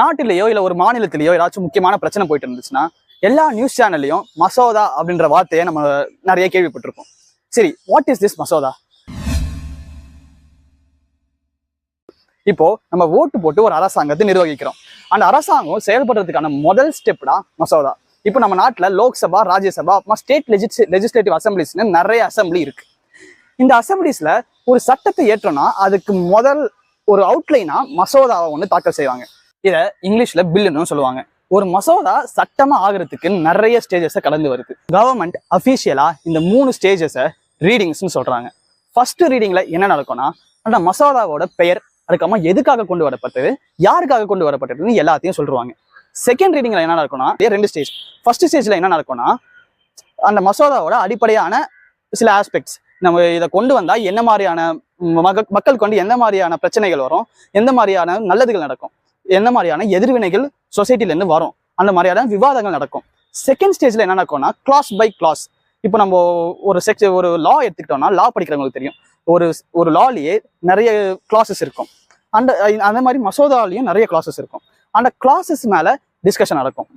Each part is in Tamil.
நாட்டிலேயோ இல்ல ஒரு மாநிலத்திலேயோ ஏதாச்சும் முக்கியமான பிரச்சனை போயிட்டு இருந்துச்சுன்னா எல்லா நியூஸ் சேனல்லையும் மசோதா அப்படின்ற வார்த்தையை நம்ம நிறைய கேள்விப்பட்டிருக்கோம் சரி வாட் இஸ் திஸ் மசோதா? இப்போ நம்ம ஓட்டு போட்டு ஒரு அரசாங்கத்தை நிர்வகிக்கிறோம். அந்த அரசாங்கம் செயல்படுறதுக்கான முதல் ஸ்டெப் தான் மசோதா. இப்போ நம்ம நாட்டில் Lok Sabha Rajya Sabha state legis legislative அசம்பிளிஸ்னு நிறைய அசம்பிளி இருக்கு. இந்த அசம்பிளிஸ்ல ஒரு சட்டத்தை ஏற்றோம்னா அதுக்கு முதல் ஒரு அவுட்லைனா மசோதாவை ஒன்று தாக்கல் செய்வாங்க. இதை இங்கிலீஷ்ல பில்லுன்னு சொல்லுவாங்க. ஒரு மசோதா சட்டமா ஆகிறதுக்கு நிறைய ஸ்டேஜஸை கடந்து வருது. கவர்மெண்ட் அஃபீஷியலா இந்த மூணு ஸ்டேஜஸை ரீடிங்ஸ்னு சொல்றாங்க. ஃபர்ஸ்ட் ரீடிங்ல என்ன நடக்கும்னா அந்த மசோதாவோட பெயர் அதுக்கப்புறமா எதுக்காக கொண்டு வரப்பட்டது யாருக்காக கொண்டு வரப்பட்டதுன்னு எல்லாத்தையும் சொல்லுவாங்க செகண்ட் ரீடிங்ல என்ன நடக்கும்னா ரெண்டு ஸ்டேஜ் ஃபர்ஸ்ட் ஸ்டேஜ்ல என்ன நடக்கும்னா அந்த மசோதாவோட அடிப்படையான சில ஆஸ்பெக்ட்ஸ் நம்ம இதை கொண்டு வந்தா என்ன மாதிரியான மக்கள் கொண்டு எந்த மாதிரியான பிரச்சனைகள் வரும் எந்த மாதிரியான நல்லதுகள் நடக்கும். எந்த மாதிரியான எதிர்வினைகள் சொசைட்டிலேருந்து வரும்? அந்த மாதிரியான விவாதங்கள் நடக்கும். செகண்ட் ஸ்டேஜ்ல என்ன நடக்கும்னா கிளாஸ் பை கிளாஸ் இப்போ நம்ம ஒரு செக்ஸ் ஒரு லா எடுத்துக்கிட்டோம்னா லா படிக்கிறவங்களுக்கு தெரியும். ஒரு ஒரு லாலேயே நிறைய கிளாஸஸ் இருக்கும். அந்த அந்த மாதிரி மசோதாலையும் நிறைய கிளாஸஸ் இருக்கும். அந்த கிளாஸஸ் மேலே டிஸ்கஷன் நடக்கும்.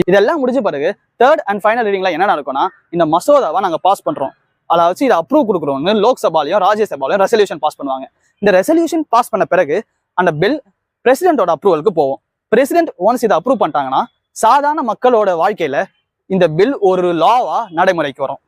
இதெல்லாம் முடிஞ்ச பிறகு தேர்ட் அண்ட் ஃபைனல் ரீடிங்ல என்ன நடக்கும்னா இந்த மசோதாவை நாங்கள் பாஸ் பண்ணுறோம் அதை வச்சு இதை அப்ரூவ் கொடுக்குறோம்னு லோக்சபாலையும் ராஜ்யசபாலையும் ரெசல்யூஷன் பாஸ் பண்ணுவாங்க. இந்த ரெசல்யூஷன் பாஸ் பண்ண பிறகு அந்த பில் பிரசிடென்ட்டோட அப்ரூவலுக்கு போவோம். பிரசிடென்ட் ஒன்ஸ் இதை அப்ரூவ் பண்ணிட்டாங்கன்னா சாதாரண மக்களோட வாழ்க்கையில இந்த பில் ஒரு லாவா நடைமுறைக்கு வரும்.